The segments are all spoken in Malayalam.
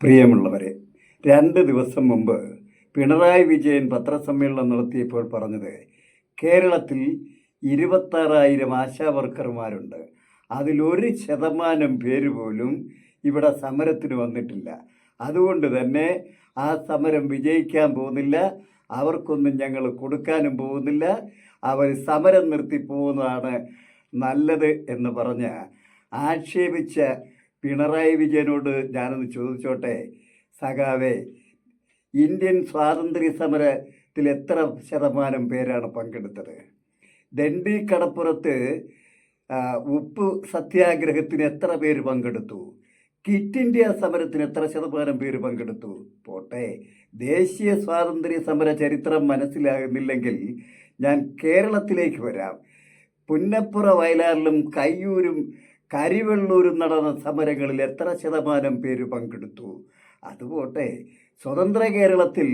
പ്രിയമുള്ളവരെ രണ്ട് ദിവസം മുമ്പ് പിണറായി വിജയൻ പത്രസമ്മേളനം നടത്തിയപ്പോൾ പറഞ്ഞത് കേരളത്തിൽ ഇരുപത്താറായിരം ആശാ വർക്കർമാരുണ്ട്. അതിലൊരു ശതമാനം പേര് പോലും ഇവിടെ സമരത്തിന് വന്നിട്ടില്ല. അതുകൊണ്ട് തന്നെ ആ സമരം വിജയിക്കാൻ പോകുന്നില്ല. അവർക്കൊന്നും ഞങ്ങൾ കൊടുക്കാനും പോകുന്നില്ല. അവർ സമരം നിർത്തി പോകുന്നതാണ് നല്ലത് എന്ന് പറഞ്ഞ് ആക്ഷേപിച്ച പിണറായി വിജയനോട് ഞാനൊന്ന് ചോദിച്ചോട്ടെ? സഖാവേ ഇന്ത്യൻ സ്വാതന്ത്ര്യ സമരത്തിൽ എത്ര ശതമാനം പേരാണ് പങ്കെടുത്തത്? ദണ്ഡി കടപ്പുറത്ത് ഉപ്പ് സത്യാഗ്രഹത്തിന് എത്ര പേര് പങ്കെടുത്തു? കിറ്റ് ഇന്ത്യ സമരത്തിന് എത്ര ശതമാനം പേര് പങ്കെടുത്തു? പോട്ടെ. ദേശീയ സ്വാതന്ത്ര്യ സമര ചരിത്രം മനസ്സിലാകുന്നില്ലെങ്കിൽ ഞാൻ കേരളത്തിലേക്ക് വരാം. പുന്നപ്പുറ വയലാറിലും കയ്യൂരും കരിവെള്ളൂരും നടന്ന സമരങ്ങളിൽ എത്ര ശതമാനം പേര് പങ്കെടുത്തു? അതുപോട്ടെ സ്വതന്ത്ര കേരളത്തിൽ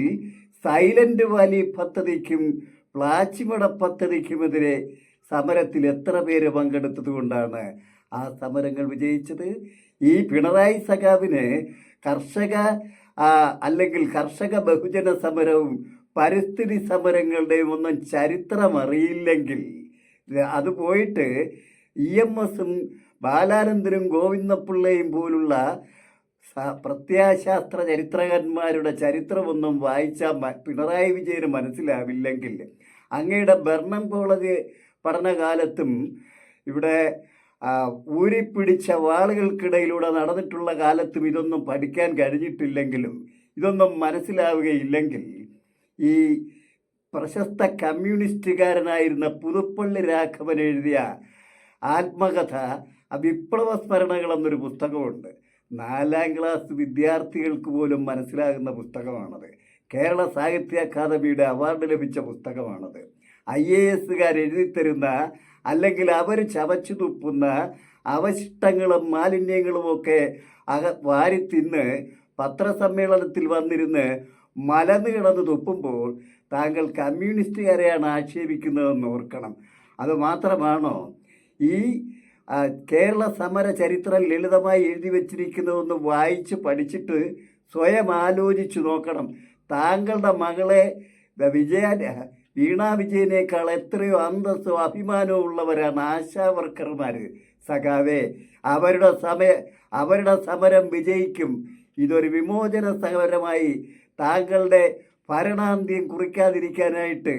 സൈലന്റ് വാലി പദ്ധതിക്കും പ്ലാച്ചിമട പദ്ധതിക്കുമെതിരെ സമരത്തിൽ എത്ര പേര് പങ്കെടുത്തതുകൊണ്ടാണ് ആ സമരങ്ങൾ വിജയിച്ചത്? ഈ പിണറായി സഖാവിന് കർഷക അല്ലെങ്കിൽ കർഷക ബഹുജന സമരവും പരിസ്ഥിതി സമരങ്ങളുടെയും ഒന്നും ചരിത്രം അറിയില്ലെങ്കിൽ അത് പോയിട്ട് ഇ എം എസും ബാലാനന്ദനും ഗോവിന്ദപിള്ളയും പോലുള്ള പ്രത്യയശാസ്ത്ര ചരിത്രകന്മാരുടെ ചരിത്രമൊന്നും വായിച്ചാൽ പിണറായി വിജയന് മനസ്സിലാവില്ലെങ്കിൽ അങ്ങയുടെ ബർണം കോളേജ് പഠനകാലത്തും ഇവിടെ ഊരിപ്പിടിച്ച വാളുകൾക്കിടയിലൂടെ നടന്നിട്ടുള്ള കാലത്തും ഇതൊന്നും പഠിക്കാൻ കഴിഞ്ഞിട്ടില്ലെങ്കിലും ഇതൊന്നും മനസ്സിലാവുകയില്ലെങ്കിൽ ഈ പ്രശസ്ത കമ്മ്യൂണിസ്റ്റുകാരനായിരുന്ന പുതുപ്പള്ളി രാഘവൻ എഴുതിയ ആത്മകഥ വിപ്ലവ സ്മരണകൾ എന്നൊരു പുസ്തകമുണ്ട്. നാലാം ക്ലാസ് വിദ്യാർത്ഥികൾക്ക് പോലും മനസ്സിലാകുന്ന പുസ്തകമാണത്. കേരള സാഹിത്യ അക്കാദമിയുടെ അവാർഡ് ലഭിച്ച പുസ്തകമാണത്. ഐ എ എസുകാർ എഴുതിത്തരുന്ന അല്ലെങ്കിൽ അവർ ചവച്ചു തുപ്പുന്ന അവശിഷ്ടങ്ങളും മാലിന്യങ്ങളും ഒക്കെ അക വാരി തിന്ന് പത്രസമ്മേളനത്തിൽ വന്നിരുന്ന് മലന്ന് കിടന്ന് തുപ്പുമ്പോൾ താങ്കൾ കമ്മ്യൂണിസ്റ്റുകാരെയാണ് ആക്ഷേപിക്കുന്നതെന്ന് ഓർക്കണം. അത് മാത്രമാണോ? ഈ കേരള സമര ചരിത്രം ലളിതമായി എഴുതി വച്ചിരിക്കുന്നതൊന്ന് വായിച്ച് പഠിച്ചിട്ട് സ്വയം ആലോചിച്ചു നോക്കണം. താങ്കളുടെ മകളെ വിജയ വീണ വിജയനേക്കാൾ എത്രയോ അന്തസ്സോ അഭിമാനവും ഉള്ളവരാണ് ആശാ വർക്കർമാർ സഖാവേ അവരുടെ സമയ അവരുടെ സമരം വിജയിക്കും. ഇതൊരു വിമോചന സമരമായി താങ്കളുടെ ഭരണാന്ത്യം കുറിക്കാതിരിക്കാനായിട്ട്